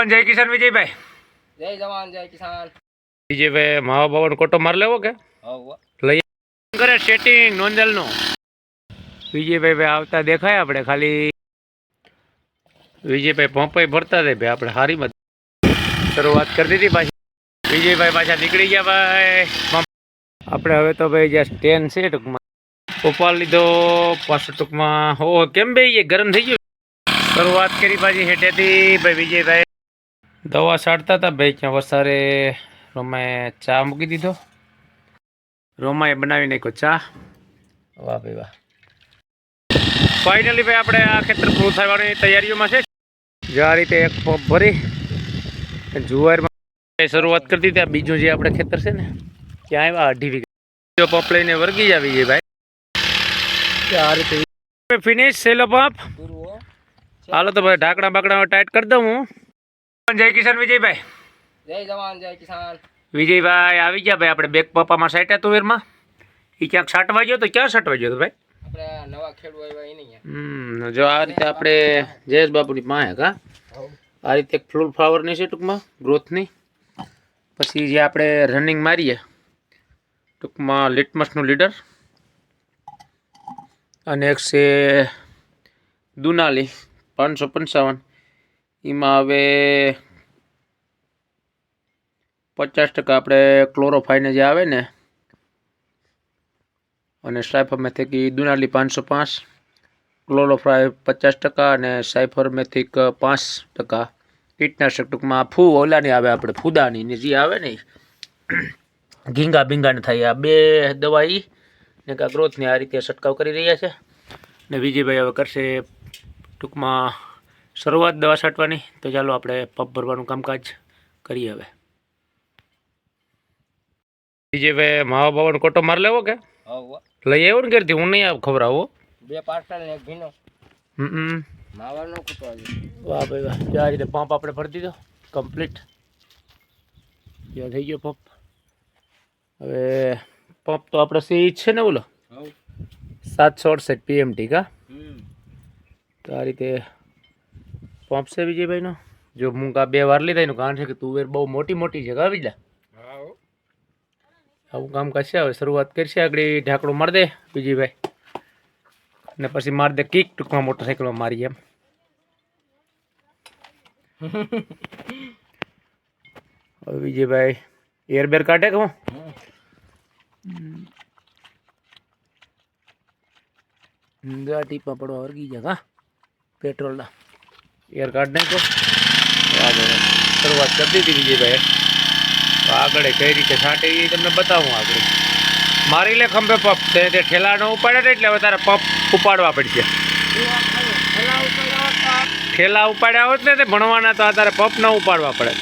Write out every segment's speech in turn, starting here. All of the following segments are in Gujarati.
જય કિસાન વિજયભાઈ. જય જવાન જય કિસાન. વિજયભાઈ માવા બાવાનો કોટો માર લેવો કે? લઈ કરે સેટિંગ નોંધલનું. વિજયભાઈ ભાઈ આવતા દેખાય આપણે ખાલી. વિજયભાઈ પંપાઈ ભરતા દે ભાઈ આપણે હારીમાં. શરૂઆત કરી દીધી પાછી. વિજયભાઈ પાછા નીકળી ગયા ભાઈ. આપણે હવે તો ભાઈ જ્યાં સ્ટેન છે ટૂંકમાં. ઉપાડ લીધો પાછું ટૂંકમાં. હો કેમ ભાઈ ગરમ થઈ ગયું? શરૂઆત કરી પાછી હેઠેથી. ભાઈ વિજયભાઈ દવા છાંટતા હતા ભાઈ ત્યાં વસારે રોમાએ ચા મૂકી દીધો. રોમાએ બનાવી નાખ્યો ચા. વાહ ભાઈ વાહ. ફાઇનલી ભાઈ આપણે આ ખેતર પૂરું થવાની તૈયારીઓમાં છે. જે આ રીતે એક પંપ ભરી જુવારમાં શરૂઆત કરી દીધી. આ બીજું જે આપણે ખેતર છે ને ત્યાં આવ્યા અઢી વીઘા. પંપ લઈને વર્ગી આવી જાય ભાઈ. આ રીતે. ફિનિશ સેલો પંપ. હાલો તો ભાઈ ઢાંકણા બાકડા ટાઈટ કરી દઉં હું. જય કિસાન વિજયભાઈ. જય જવાન જય કિસાન. વિજયભાઈ આવી ગયા ભાઈ આપણે બેક પપ્પામાં સાઈટા તુવેરમાં એ ક્યાંક સાટવા ગયો તો ક્યાં સાટવા ગયો તો ભાઈ? આપણે નવા ખેડૂ આવ્યા હમ જો આ રીતે આપણે જયેશ બાપુની પાસે કા? આ રીતે ફૂલ ફ્લાવરની છે ટૂંકમાં ગ્રોથની પછી જે આપણે રનિંગ મારીએ ટૂંકમાં લિટમસનું લીડર અને એક છે દુનાલી પાંચસો પંચાવન. એમાં હવે પચાસ ટકા આપણે ક્લોરોફાઈને જે આવે ને, અને સાયફરમેથિક દુનાલી પાંચસો પાંચ ક્લોરોફાઈ પચાસ ટકા અને સાયફરમેથિક પાંચ ટકા. કીટનાશક ટૂંકમાં ફૂ ઓલાની આવે આપણે, ફૂદાની ને જે આવે ને ઘીંગા ભીંગાને થાય આ બે દવા ઈ ને કાં ગ્રોથની આ રીતે છંટકાવ કરી રહ્યા છે. ને વિજયભાઈ હવે કરશે ટૂંકમાં શરૂઆત દવા છાંટવાની. તો ચાલો આપણે પંપ ભરવાનું કામકાજ કરીએ હવે. બીજે હવે માવા બાવાનો કોટો માર લેવો કે? લઈ આવ્યો ને ઘેરથી? હું નહીં ખબર આવો બે પાર્સલ ને એક ભીનો. હમ માવાનો કોટો વાહ ભાઈ વાહ. આ રીતે પંપ આપણે ભરી દીધો. કમ્પ્લીટ ત્યાં થઈ ગયો પંપ. હવે પંપ તો આપણે સી છે ને બોલો સાતસો અડસઠ પીએમટી કા? હમ. તો આ રીતે પંપ છે વિજયભાઈનો? જો હું કા બે વાર લીધા એનું કારણ છે કે તુવેર બહુ મોટી મોટી છે કા બીજા હાવ આવું કામ કરશે હવે શરૂઆત કરશે આગળ ઢાંકડું મારી દે વિજયભાઈ. ને પછી મારી દે કિક ટૂંકમાં મોટરસાઇકલમાં મારી એમ. હવે વિજયભાઈ એરબેર કાઢે કે હું? ટીપા પડવા વર્ગી જગા પેટ્રોલના એર કાર્ડ નાખો શરૂઆત કરી દીધી વિજયભાઈ તો આગળ કઈ રીતે છાંટે એ તમને બતાવું આગળ. મારી લે ખંભે પપ. તે તે ઠેલા ન ઉપાડે એટલે હવે તારે પપ ઉપાડવા પડશે. ઠેલા ઉપાડ્યા હોત ને તે ભણવાના તો તારે પપ ન ઉપાડવા પડે.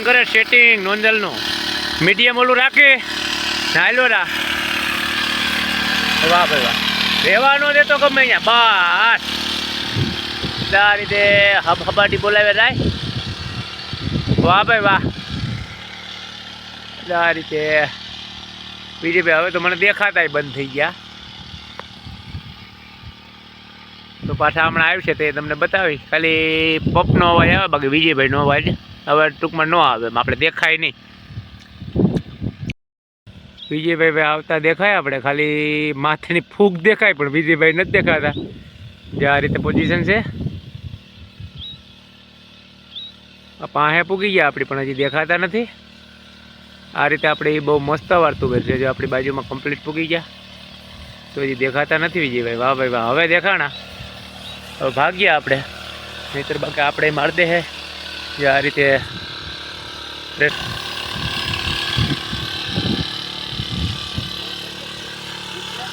કરે સેટિંગ નોંધલનું. મીડિયમ ઓલું રાખે. નાયલો રા. વાહ ભાઈ વાહ. રહેવાનો દે તો ગમે અહીંયા બસ. આ રીતે હબ હબાટી બોલાવે રાય વાહ ભાઈ વાહ. આ રીતે. બીજી ભાઈ, હવે તો મને દેખાતા બંધ થઈ ગયા. તો પાછા હમણાં આવ્યું છે તે તમને બતાવી ખાલી પપનો અવાજ આવે, બાકી વિજયભાઈનો અવાજ. હવે ટૂંકમાં ન આવે આપણે દેખાય નહીં. વિજયભાઈ ભાઈ આવતા દેખાય આપણે? ખાલી માથેની ફૂગ દેખાય, પણ વિજયભાઈ નથી દેખાતા. જે આ રીતે પોઝિશન છે. પાહે પૂગી ગયા આપણી, પણ હજી દેખાતા નથી. આ રીતે આપણે એ બહુ મસ્ત વાર્તું છે, જો આપણી બાજુમાં કમ્પ્લીટ પૂગી ગયા. તો હજી દેખાતા નથી વિજયભાઈ. વાહ ભાઈ વાહ, હવે દેખાણા. હવે ભાગ્યા આપણે. નહીતર બાકી આપણે માર દે હે. જે આ રીતે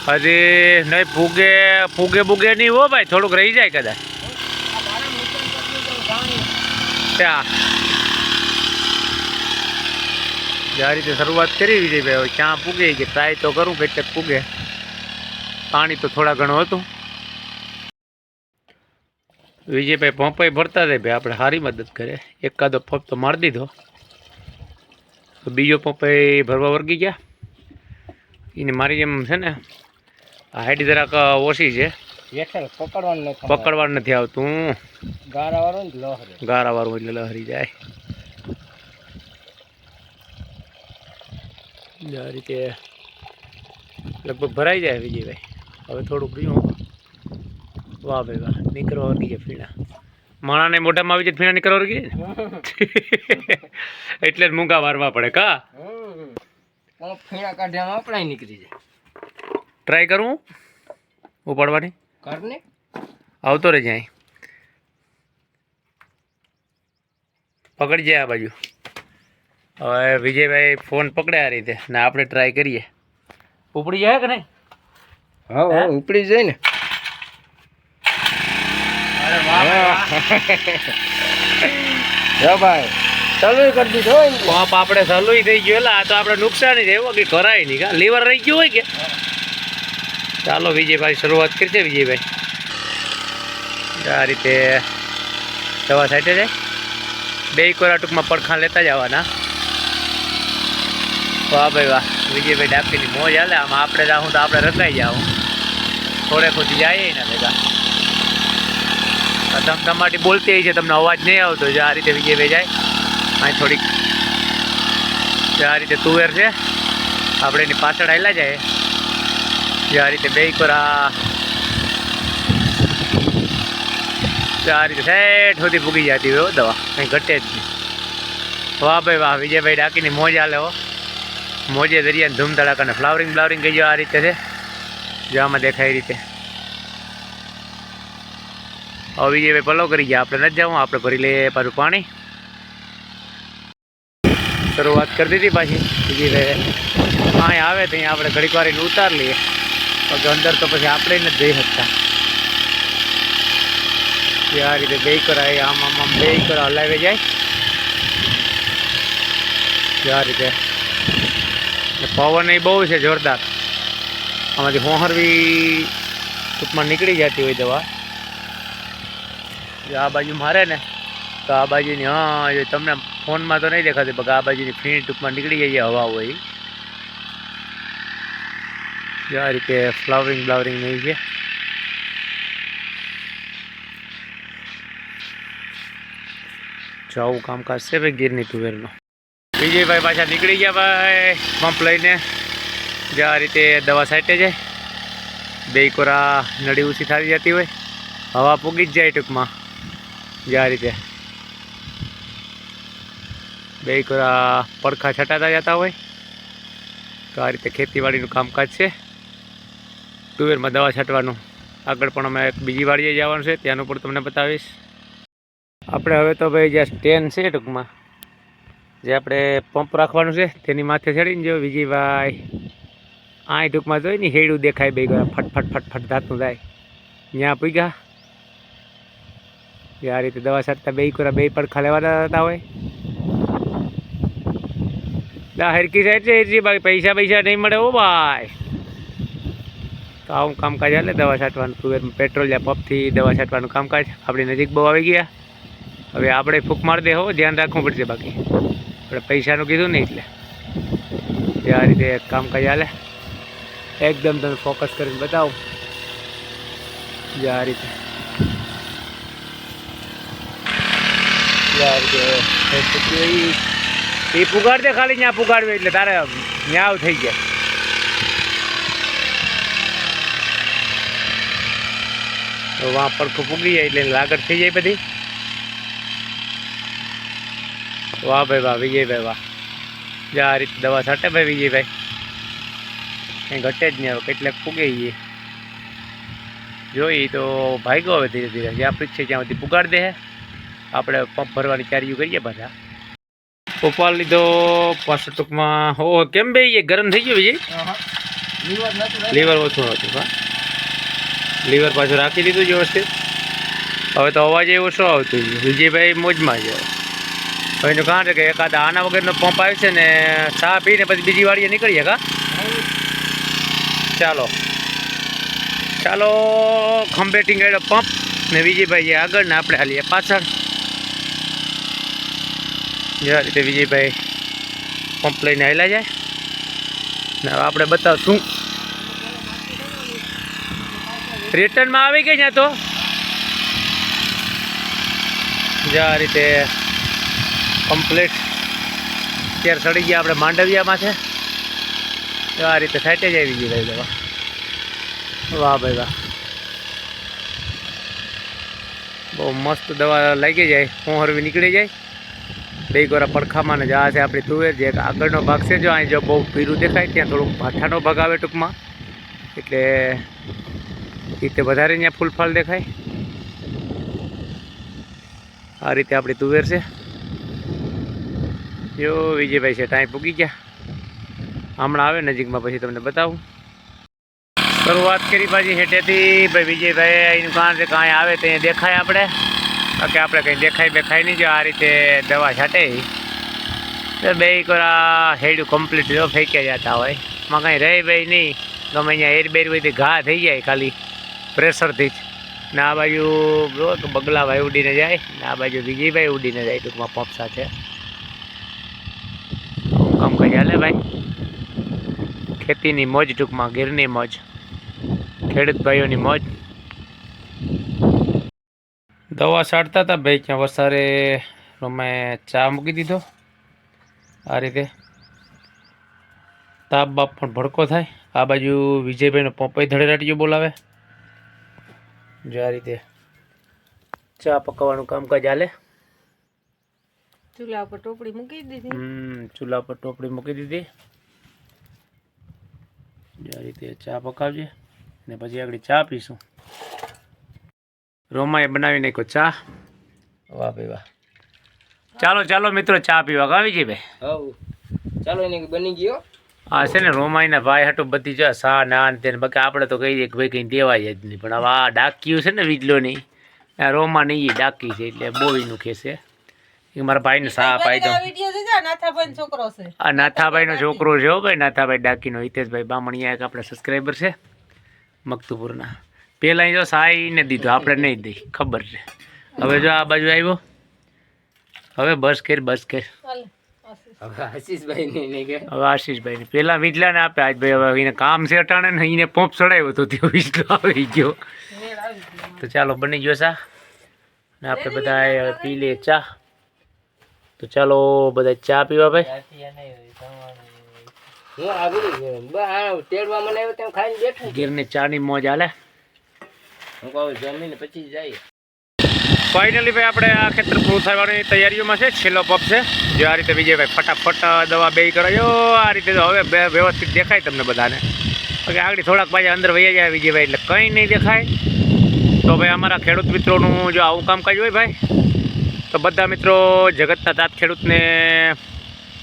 હજી નહીં, ફૂગે ફૂગે બુગે નહીં હો ભાઈ, થોડુંક રહી જાય કદાચ. ત્યાં. આ રીતે શરૂઆત કરી વિજયભાઈ, હવે ક્યાં પૂગે કે ટ્રાય તો કરું, કેટલેક પૂગે પાણી તો થોડા ઘણું હતું. વિજયભાઈ પંપાઈ ભરતા રહે ભાઈ, આપણે સારી મદદ કરે. એકાદો પંપ તો મારી દીધો. બીજો પંપાઈ ભરવા વર્ગી ગયા. એને મારી જેમ છે ને હાઈટ જરાક ઓછી છે. પકડવાનું નથી પકડવાનું નથી આવતું. ગારા વાળો ને લહરે. ગારા વાળું એટલે લહરી જાય. આ રીતે લગભગ ભરાઈ જાય વિજયભાઈ. હવે થોડુંક રહ્યું વાહ ભાઈ વાહ નીકળવા વર્ગી ગયા ફીણા. માણાને મોઢામાં આવી જાય ફીણા નીકળવા વર્ગી એટલે જ મૂંગા વારવા પડે કા. ફીણા કાઢ્યા આપણે નીકળી જાય. ટ્રાય કરું? ઉપાડવાની? આવતો રહેજે અહીં. પકડી જાય આ બાજુ. હવે વિજયભાઈ ફોન પકડે આ રીતે ને આપણે ટ્રાય કરીએ. ઉપડી જાય કે નહીં? હા હા ઉપડી જાય ને. ભાઈ ચાલુ કરી દીધો બાપ આપણે સલુઈ થઈ ગયો એટલે આ તો આપણે નુકસાન જ એવું કે કરાય નહીં. કા લીવર રહી ગયું હોય કે? ચાલો વિજયભાઈ, શરૂઆત કરી છે વિજયભાઈ. આ રીતે દવા સાઈડે જાય બે કોરા ટૂંકમાં પડખાં લેતા જવાના વાહ ભાઈ વાહ, વિજયભાઈ ડાકીની મોજ હાલે. આમાં આપણે જાઉં તો આપણે રકાઈ જાઉં થોડે ખુશી જાય ને ભેગા. તમે તમારી બોલતી છે, તમને અવાજ નહીં આવતો. જો આ રીતે વિજયભાઈ જાય, અહીં થોડીક આ રીતે તુવેર છે, આપણે એની પાછળ આવેલા જાય. જે આ રીતે બે કોરા જે આ રીતે સેટ સુધી પૂગી જતી હોય, હો, દવા. કંઈ ઘટે જ નહીં. વાહ ભાઈ, વાહ, વિજયભાઈ ડાકીની મોજ હાલે, હો. મોજે દરિયા ધૂમ ધડાકાને ફ્લાવરિંગ બ્લાવરિંગ કહીજો આ રીતે છે? જો આમાં દેખાય એ રીતે. હવે વિજયભાઈ પલો કરી ગયા. આપણે નથી જવું, આપણે ભરી લઈએ પાછું પાણી. શરૂઆત કરી દીધી પાછી. બીજી રે અહીં આવે તો અહીંયા આપણે ઘડીક વાર એને ઉતાર લઈએ. પછી અંદર તો પછી આપણે નથી જઈ શકતા. આ રીતે બે કરાય, આમ આમ આમ બે કરા હલાવે જાય. જે આ રીતે. પવન એ બહુ છે જોરદાર. આમાંથી હોહરવી ટૂંકમાં નીકળી જતી હોય દવા. આ બાજુ મારે ને, તો આ બાજુની, હા તમને ફોનમાં તો નહીં દેખાતી, પણ આ બાજુની ફીણ ટૂંકમાં નીકળી જાય હવા હોય. જો આ રીતે ફ્લાવરિંગ બ્લાવરિંગ નહીં છે જો આવું કામકાજ છે ભાઈ ગીરની તુવેરનો વિજયભાઈ પાછા નીકળી ગયા, ભાઈ. પંપ લઈને. જે, આ રીતે દવા સાઈટે જાય બે કોરા નળી ઊંચી થાવી જતી હોય. હવા પૂગી જ જાય ટૂંકમાં. જે, આ રીતે. બે કોરા પડખા છટાતા જતા હોય. તો આ રીતે ખેતીવાડીનું કામકાજ છે. તુવેરમાં દવા છાંટવાનું. આગળ પણ અમે એક બીજી વાડીએ જવાનું છે, ત્યાંનું પણ તમને બતાવીશ. આપણે હવે તો ભાઈ જે સ્ટેન છે ટૂંકમાં, જે આપણે પંપ રાખવાનું છે, તેની માથે ચડીને જો વિજયભાઈ આ ટૂંકમાં જોઈ ને હેડું દેખાય બે ગયા ફટફટ ફટફટ ફટ ફટ, ધાતું થાય ત્યાં પૂગ્યા. આ રીતે દવા છાંટતા બે કોરા બે પડખા લેવાના હતા હોય. હરકી સાઈડ છે બાકી પૈસા પૈસા નહીં મળે ઓ ભાઈ. તો આવું કામકાજ હાલે, દવા છાંટવાનું કુવેરમાં પેટ્રોલ યા પંપથી દવા છાંટવાનું કામકાજ. આપણી નજીક બહુ આવી ગયા. હવે આપણે ફૂંક મારી દે હો, ધ્યાન રાખવું પડશે બાકી. આપણે પૈસાનું કીધું નહીં એટલે. જે આ રીતે કામકાજ હાલે. એકદમ તમે ફોકસ કરીને બતાવો. જે આ રીતે. એ પુગાડ દે ખાલી, ત્યાં પુગાડવે એટલે તારે ન્યાવ થઈ જાય તો વાં પડખું પૂગી જાય એટલે લાગત થઈ જાય બધી. વાહ ભાઈ વાહ વિજયભાઈ વાહ. જે આ રીતે દવા છાંટે ભાઈ વિજયભાઈ કંઈ ઘટે જ નહીં હવે કેટલાક પૂગે જઈએ જોઈ તો ભાગ્યો હવે ધીરે ધીરે. જ્યાં પીછે ત્યાં સુધી પુગાડ દે આપણે પંપ ભરવાની તૈયારીઓ કરીએ બધા ઉપાડ લીધો પાછો ટૂંકમાં હો કેમ બે ગરમ થઈ ગયો વિજય? લીવર ઓછું હતું હા. લીવર પાછું રાખી દીધું વ્યવસ્થિત હવે તો અવાજ એ ઓછો આવતો? વિજયભાઈ મોજમાં છે. હવે એનું કારણ છે કે એકાદ આના વગરનો પંપ આવે છે ને ચા પીને પછી બીજી વાડીએ નીકળીએ કા? ચાલો. ચાલો, ખંભેટિંગ ટીંગાડ્યો પંપ ને વિજયભાઈ આગળ ને આપણે હાલીએ પાછળ. જે રીતે વિજયભાઈ પંપ લઈને આવેલા જાય. ને આપણે બતાવશું રિટર્નમાં આવી ગઈ ત્યાં તો. જ્યાં રીતે કમ્પ્લીટ અત્યારે સડી ગયા આપણે માંડવિયામાં છે આ રીતે સાઈટે જ આવી ગઈ ભાઈ દવા વાહ ભાઈ વાહ. બહુ મસ્ત દવા લાગી જાય હું હરવી નીકળી જાય. બે ગોરા પડખામાં ને જ આ છે આપણી તુવેર જે આગળનો ભાગ છે જો, અહીં જો બહુ પીરું દેખાય, ત્યાં થોડુંક ભાઠાનો ભાગ આવે ટૂંકમાં. એટલે રીતે વધારે ત્યાં ફૂલફાલ દેખાય. આ રીતે આપણી તુવેર છે. જો વિજયભાઈ છે ટાઈમ પૂગી ગયા. હમણાં આવે નજીકમાં, પછી તમને બતાવું. શરૂઆત કરી પાછી હેઠેથી. ભાઈ વિજયભાઈ અહીંનું કાં છે, કાંઈ આવે તો અહીંયા દેખાય આપણે. બાકી આપણે કંઈ દેખાય બેખાય નહીં જો આ રીતે દવા છાંટે. તો બે કોરા હેડું કમ્પ્લીટ ફેંક્યા જતા હોય. એમાં કાંઈ રહે ભાઈ નહીં. ગમે અહીંયા એર બેર હોય ઘા થઈ જાય ખાલી. પ્રેશરથી જ. ને આ બાજુ જો બગલાભાઈ ઉડીને જાય. ને આ બાજુ વિજયભાઈ ઉડીને જાય ટૂંકમાં પંપ સાથે. કામ કઈ હાલે ભાઈ? ખેતીની મોજ ટૂંકમાં, ગીરની મોજ. ખેડૂત ભાઈઓની મોજ. દવા છાંટતા હતા ભાઈ, ત્યાં વસારે મેં ચા મૂકી દીધો. આ રીતે. તાપ બાપ પણ ભડકો થાય. આ બાજુ વિજયભાઈનો પંપાઈ ધડેરાટીઓ બોલાવે. જો આ રીતે ચા પકવવાનું કામકાજ હાલે. ચૂલા પર ટોપડી મૂકી દીધી. હમ ચૂલા પર ટોપડી મૂકી દીધી. જો આ રીતે ચા પકાવજે ને પછી આગળ ચા પીશું. રોમાએ બનાવી નાખ્યો ચા. વાહ ભાઈ વાહ. ચાલો ચાલો મિત્રો ચા પીવા આવી જઈએ ભાઈ. હવ. ચાલો એને બની ગયો. આ છે ને રોમાઈના ભાઈ હાટું બધી જો સા ના ને તેને બાકી આપણે તો કહી દઈએ કે ભાઈ કંઈ દેવાય જ નહીં. પણ હવે આ ડાક્યું છે ને વીજલોની આ રોમા નહીં એ ડાકી છે એટલે બહુ એનું ખેશે એ મારા ભાઈને સા પાઈ દો. આ નાથાભાઈનો છોકરો છે. હો ભાઈ નાથાભાઈ ડાકીનો હિતેશભાઈ બામણિયા એક આપણા સબસ્ક્રાઈબર છે મકતુપુરના. પહેલાં જો સાઈને દીધો આપણે નહીં દઈ ખબર છે. હવે જો આ બાજુ આવ્યો. હવે બસ કર બસ કેર. હવે આશીષભાઈ ને પેલા વીજલા હવે આશીષભાઈને. પહેલાં વિજલાને આપે. આજ ભાઈ હવે એને કામ છે અટાણે ને એને પોપ ચડાવ્યો તો તે વીજલો આવી ગયો. તો ચાલો બની ગયો સા. ને આપણે બધા પી લે ચા. તો ચાલો બધા ચા પીવા ભાઈ. હું ને ચા મને આવ્યો તેમ ખાઈને બેઠો ગીરની ચાની મોજ હાલે. હું કહું જમીને પછી જઈએ. ફાઇનલી ભાઈ, આપણે આ ખેતર પૂરું થવાની તૈયારીઓમાં છે. છેલ્લો પપ છે. જો આ રીતે વિજયભાઈ ફટાફટ દવા બે કરાયો આ રીતે હવે વ્યવસ્થિત દેખાય તમને બધાને. બાકી આગળ થોડાક પાછા અંદર વહી જાય વિજયભાઈ, એટલે કંઈ નહીં દેખાય. તો ભાઈ, અમારા ખેડૂત મિત્રોનું જો આવું કામકાજ હોય ભાઈ, તો બધા મિત્રો જગતના તાત ખેડૂતને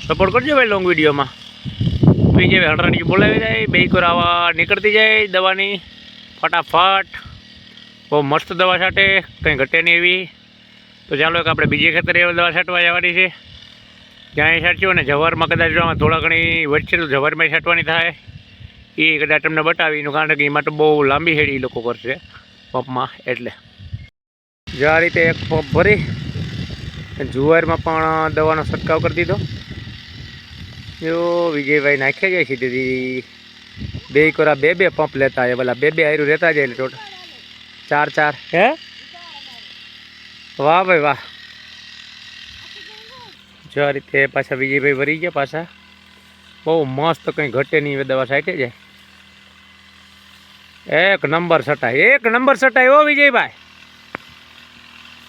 સપોર્ટ કરજો ભાઈ લોંગ વિડીયોમાં વિજયભાઈ હળરાણી બોલાવી જાય બે કરાવવા નીકળતી જાય દવાની. ફટાફટ. બહુ મસ્ત દવા છાંટે, કંઈ ઘટે નહીં એવી. તો ચાલો એક આપણે બીજે ખેતરે દવા છાંટવા જવાની છે. ત્યાં છાંટ્યું અને જવારમાં કદાચ થોડા ઘણી વચ્ચે તો જવારમાં છાંટવાની થાય. એ કદાચ તમને બતાવી, એનું કારણ કે એમાં તો બહુ લાંબી હેડી લોકો કરશે, પંપમાં, એટલે. જો આ રીતે એક પંપ ભરી જુવારમાં પણ દવાનો છંટકાવ કરી દીધો. જો વિજયભાઈ નાખ્યા જાય દીદી બે કોરા બે બે પંપ લેતા હોય પેલા બે બે આયરું રહેતા જાય એટલે ટોટલ. ચાર ચાર. હે? વાહ ભાઈ વાહ. જો આ રીતે પાછા વિજયભાઈ ભરી ગયા પાછા. બહુ મસ્ત કંઈ ઘટે નહીં દવા સાઈટે જાય એક નંબર સટાય એક નંબર સટાય ઓ વિજયભાઈ.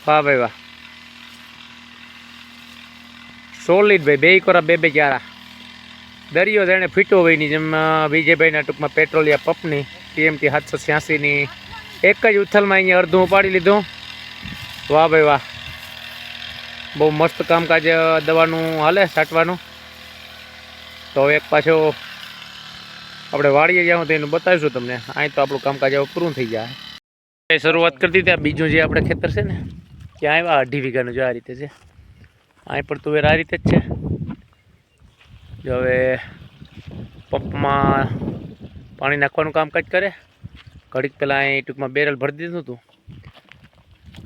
વાહ ભાઈ વાહ. સોલિડ ભાઈ બે કોરા બે બે ચારા દરિયો તેણે ફીટો હોયની જેમ વિજયભાઈના ટૂંકમાં પેટ્રોલિયા પંપની ટીએમટી સાતસો છ્યાસીની. એક જ ઉથલમાં અહીંયા અડધું ઉપાડી લીધું. વાહ ભાઈ વાહ. બહુ મસ્ત કામકાજ દવાનું હાલે, છાંટવાનું. તો એક પાછો આપણે વાળીએ જાઉં તો એનું બતાવીશું તમને. અહીં તો આપણું કામકાજ હવે પૂરું થઈ જાય. શરૂઆત કરતી ત્યાં બીજું જે આપણે ખેતર છે ને ત્યાં આવ્યા અઢી વીઘાનું જો આ રીતે છે. અહીં પણ તુવેર આ રીતે જ છે. જો હવે પંપમાં પાણી નાખવાનું કામકાજ કરે. ઘડીક પહેલાં અહીં ટૂંકમાં બેરલ ભરી દીધું હતું.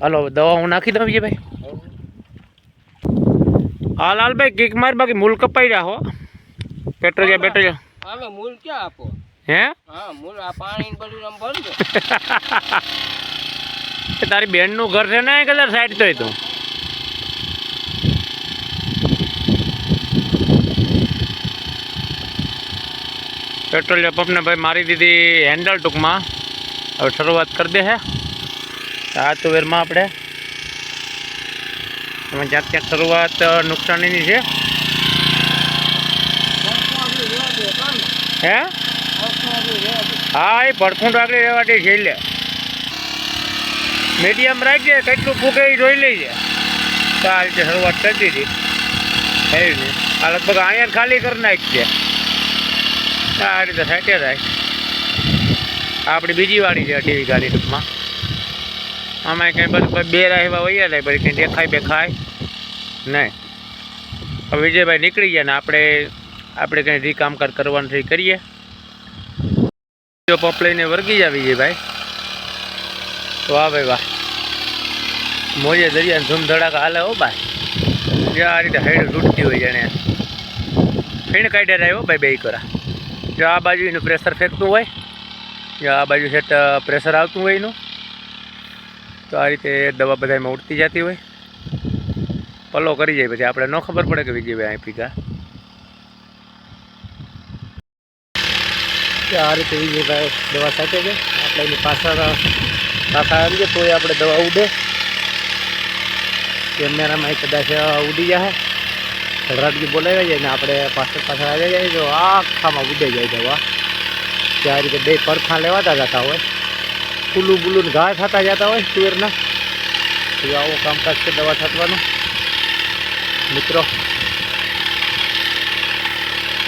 હાલો હવે દવા હું નાખી દઉં ભાઈ? હા લાલભાઈ કીક માર બાકી મૂલ કપાઈ રહ્યા હો. પેટ્રોલિયા પેટ્રોલિયા આમે મૂલ ક્યાં આપો? હે? હા મૂળ આ પાણી બધું આમ ભરજો તારી બેનનું ઘર છે ને કલર સાઈડ તો. તું પેટ્રોલિયમ પંપને ભાઈ મારી દીધી હેન્ડલ ટૂંકમાં. હવે શરૂઆત કરી દે હે. આ તુવેરમાં આપણે એમાં જ્યાં ત્યાં શરૂઆત નુકસાનીની છે. હે? હા, એ ભરખું આગળ રહેવાથી છે લે મીડિયમ રાખજે, કેટલું ફૂકે એ જોઈ લઈએ તો આ રીતે શરૂઆત કરી દીધી. ને આ લગભગ અહીંયા ખાલી કરી નાખજે. આ રીતે સાચે આ આપણી બીજી વાળી છે અઢી ગાડી ટૂંકમાં. આમાં કંઈ બધું બે રહેવા વૈયા જાય પછી કંઈ દેખાય બેખાય નહીં. વિજયભાઈ નીકળી ગયા ને આપણે આપણે કંઈ રી કામકાજ કરવાનું છે કરીએ. પપ લઈને વર્ગી જાય વિજયભાઈ. વાહ ભાઈ વાહ મોજે દરિયા ધૂમ ધડાકા હાલે હો ભાઈ જે આ રીતે હાઈડ તૂટતી હોય જાણે. ફીણ કાઢ્યા જાય હો ભાઈ બે કરા. જો આ બાજુ એનું પ્રેશર ફેંકતું હોય. આ બાજુ સેટ પ્રેશર આવતું હોય એનું, તો આ રીતે દવા બધામાં ઉડતી જતી હોય. પલો કરી જાય પછી. આપણે ન ખબર પડે કે વિજયભાઈ અહીં પીકા આ રીતે વિજયભાઈ દવા સાચે છે. આપણે એની પાછળ પાછા આવી જાય તોય આપણે દવા ઉડે. કેમેરામાં કદાચ ઉડી જાય. ધડરાટજી બોલાવી જાય ને આપણે પાછળ પાછળ આવી જાય જો આખામાં ઉડે જાય દવા. કે આ રીતે બે પરખા લેવાતા જતા હોય. કુલું બુલું ઘા થતા જતા હોય તુવેરના તો આવું કામકાજ છે દવા છાંટવાનું. મિત્રો,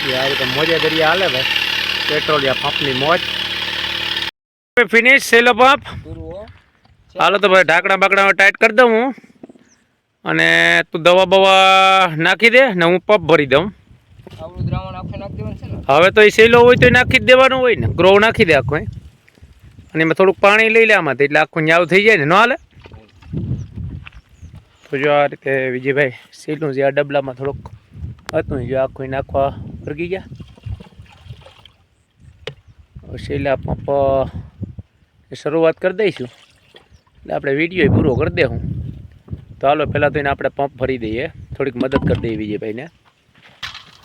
એ આ રીતે મોજે દરિયા હાલે ભાઈ. પેટ્રોલિયા પંપની મોજ. ફિનિશ સેલો પંપ. હાલો તો ભાઈ ઢાંકણા બાકડા ટાઈટ કરી દઉં હું. અને તું દવા બવા નાખી દે ને હું પંપ ભરી દઉં. આવડું દ્રાવણ આખે નાખી હવે તો એ સેલો હોય તો નાખી જ દેવાનું હોય ને. ગ્રો નાખી દે આખું અને એમાં થોડુંક પાણી લઈ લે આમાંથી એટલે આખું ન્યાવ થઈ જાય ને. ન હાલે? તો જો આ રીતે વિજયભાઈ સેલું જે આ ડબલામાં થોડુંક હતું જો આખું નાખવા વર્ગી ગયા. સેલા પંપ શરૂઆત કરી દઈશું. એટલે આપણે વીડિયો પૂરો કરી દે હું તો હાલો, પહેલાં તો એને આપણે પંપ ભરી દઈએ. થોડીક મદદ કરી દઈએ વિજયભાઈને.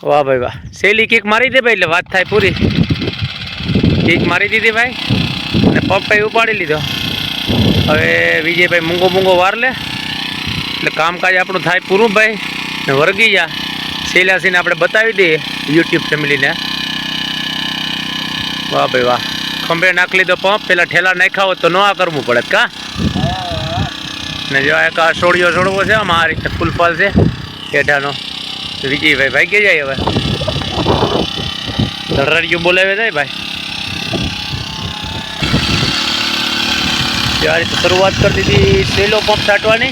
વાહ ભાઈ વાહ. સેલી કિક મારી દે ભાઈ, એટલે વાત થાય પૂરી. કિક મારી દીધી ભાઈ, અને પપ્પાએ ઉપાડી લીધો. હવે વિજયભાઈ મૂંગો મૂંગો વાર લે. એટલે કામકાજ આપણું થાય પૂરું ભાઈ, ને વર્ગી જા. સેલાસીને આપણે બતાવી દઈએ યુટ્યુબ ફેમિલીને. વાહ ભાઈ વાહ. ખંભે નાખી લીધો પંપ, પેલા ઠેલા નાખ્યા તો ન આ કરવું પડે કા? ને જો એક આ સોડિયો છોડવો છે, આમાં આ રીતે ફૂલ ફાલ છે પેઢાનો વિજયભાઈ ભાઈ જાય હવે. ધરડિયું બોલાવે જાય ભાઈ. ત્યારે શરૂઆત કરી દીધી સેલો પંપ છાંટવાની.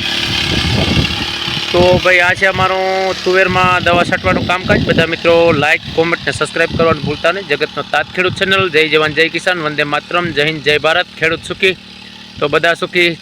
તો ભાઈ આ છે અમારું તુવેરમાં દવા છાંટવાનું કામકાજ. બધા મિત્રો લાઇક કોમેન્ટ ને સબસ્ક્રાઇબ કરવાનું ભૂલતા નહીં. જગતનો તાત ખેડૂત ચેનલ જય જવાન, જય કિસાન. વંદે માતરમ. જય હિન્દ, જય ભારત. ખેડૂત સુખી. તો બધા સુખી.